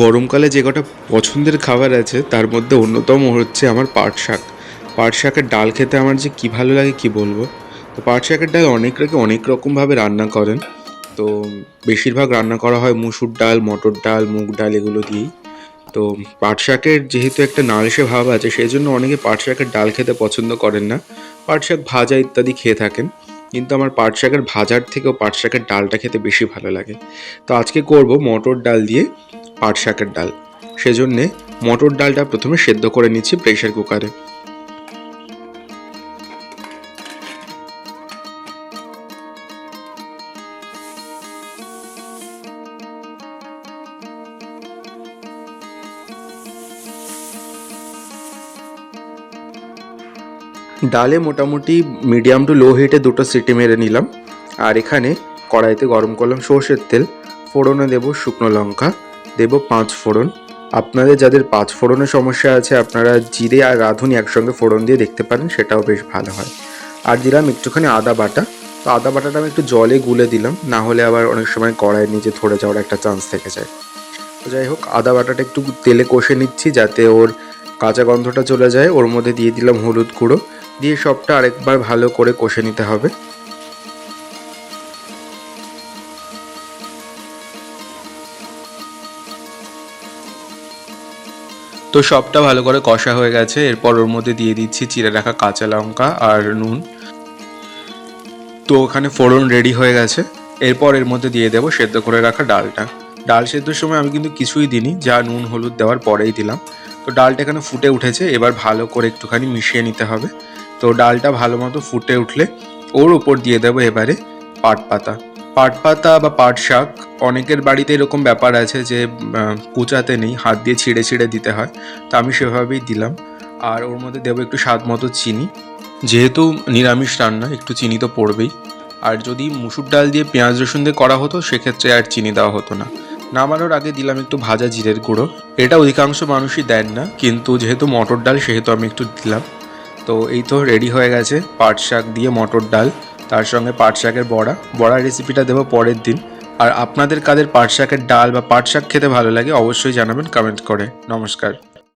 গরমকালে যে কটা পছন্দের খাবার আছে, তার মধ্যে অন্যতম হচ্ছে আমার পাট শাক। পাট শাকের ডাল খেতে আমার যে কী ভালো লাগে কি বলব? তো পাট শাকের ডাল অনেক লোকে অনেক রকমভাবে রান্না করেন। তো বেশিরভাগ রান্না করা হয় মুসুর ডাল, মটর ডাল, মুগ ডাল এগুলো দিয়েই। তো পাট শাকের যেহেতু একটা নালসে ভাব আছে, সেই জন্য অনেকে পাট শাকের ডাল খেতে পছন্দ করেন না। পাট শাক ভাজা ইত্যাদি খেয়ে থাকেন। কিন্তু আমার পাট শাকের ভাজার থেকেও পাট শাকের ডালটা খেতে বেশি ভালো লাগে। তো আজকে করব মটর ডাল দিয়ে পাট শাকের ডাল। সেজন্যে মটর ডালটা প্রথমে সেদ্ধ করে নিচ্ছি প্রেশার কুকারে। ডালে মোটামুটি মিডিয়াম টু লো হিটে দুটো সিটি মেরে নিলাম। আর এখানে কড়াইতে গরম করলাম সর্ষের তেল, ফোড়নে দেবো শুকনো লঙ্কা। দেবো পাঁচ ফোড়ন। আপনাদের যাদের পাঁচ ফোড়নের সমস্যা আছে, আপনারা জিরে আর রাঁধুনি একসঙ্গে ফোড়ন দিয়ে দেখতে পারেন, সেটাও বেশ ভালো হয়। আর দিলাম একটুখানি আদা বাটা। তো আদা বাটাটা আমি একটু জলে গুলে দিলাম, না হলে আবার অনেক সময় কড়াইয়ের নিচে ধরে যাওয়ার একটা চান্স থেকে যায়। তো যাই হোক, আদা বাটাটা একটু তেলে কষে নিচ্ছি যাতে ওর কাঁচা গন্ধটা চলে যায়। ওর মধ্যে দিয়ে দিলাম হলুদ গুঁড়ো। দিয়ে সবটা আরেকবার ভালো করে কষে নিতে হবে। তো সবটা ভালো করে কষা হয়ে গেছে। এরপর ওর মধ্যে দিয়ে দিচ্ছি চিড়ে রাখা কাঁচা লঙ্কা আর নুন। তো ওখানে ফোড়ন রেডি হয়ে গেছে। এরপর এর মধ্যে দিয়ে দেবো সেদ্ধ করে রাখা ডালটা। ডাল সেদ্ধর সময় আমি কিন্তু কিছুই দিইনি, যা নুন, হলুদ দেওয়ার পরেই দিলাম। তো ডালটা এখানে ফুটে উঠেছে, এবার ভালো করে একটুখানি মিশিয়ে নিতে হবে। তো ডালটা ভালো মতো ফুটে উঠলে ওর উপর দিয়ে দেবো এবারে পাট পাতা। পাট পাতা বা পাট শাক, অনেকের বাড়িতে এরকম ব্যাপার আছে যে কুচাতে নেই, হাত দিয়ে ছিঁড়ে ছিঁড়ে দিতে হয়। তো আমি সেভাবেই দিলাম। আর ওর মধ্যে দেবো একটু স্বাদ মতো চিনি। যেহেতু নিরামিষ রান্না, একটু চিনি তো পড়বেই। আর যদি মুসুর ডাল দিয়ে পেঁয়াজ রসুন দিয়ে করা হতো, সেক্ষেত্রে আর চিনি দেওয়া হতো না। নামানোর আগে দিলাম একটু ভাজা জিরের গুঁড়ো। এটা অধিকাংশ মানুষই দেন না, কিন্তু যেহেতু মটর ডাল, সেহেতু আমি একটু দিলাম। তো এই তো রেডি হয়ে গেছে পাট শাক দিয়ে মটর ডাল। তার সঙ্গে পাট শাকের বড়া। বড়ার রেসিপিটা দেবো পরের দিন। আর আপনাদের কাদের পাট শাকের ডাল বা পাট শাক খেতে ভালো লাগে অবশ্যই জানাবেন কমেন্ট করে। নমস্কার।